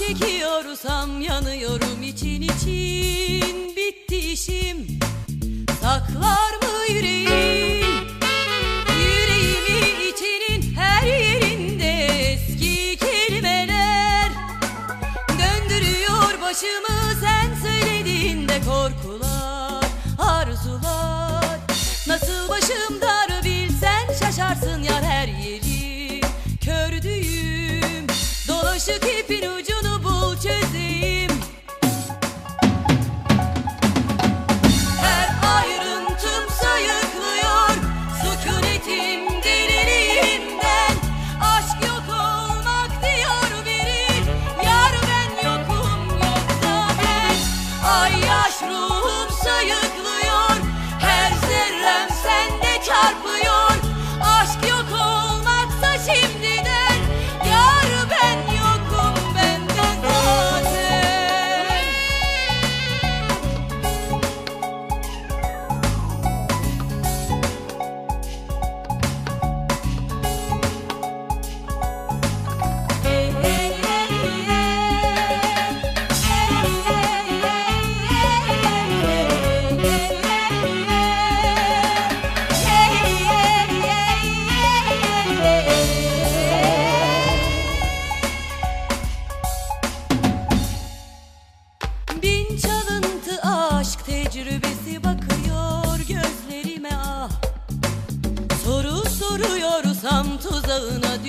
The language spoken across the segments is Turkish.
Duvar çekiyorsam yanıyorum için için. Bitti işim saklar mı yüreğin Yüreğimi içinin her yerinde eski kelimeler Döndürüyor başımı. Sen söylediğinde korkular, arzular. Nasıl başım dar bilsen şaşarsın yar her yerim Kördüğüm dolaşık ipin ucunu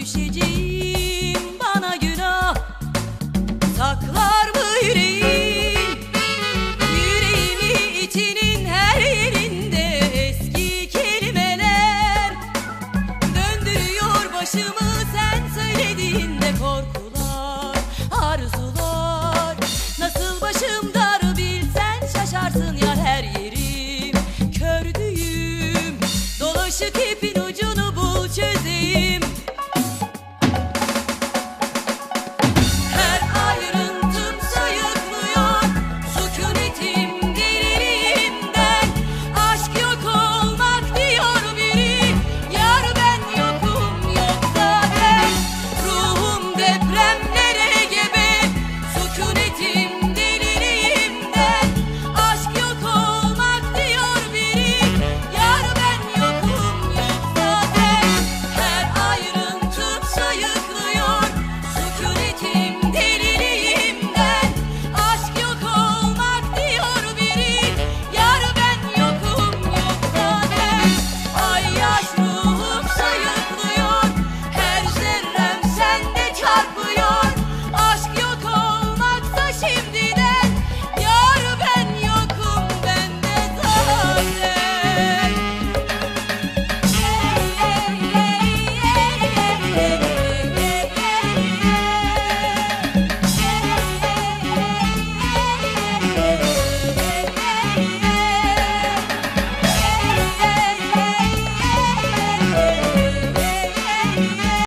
düşeceğim bana günah. Saklar mı yüreğin Yüreğimi içinin her yerinde eski kelimeler Döndürüyor başımı sen söylediğinde korkular, arzular. Nasıl başım dar bilsen şaşarsın yar her yerim. Kördüğüm dolaşık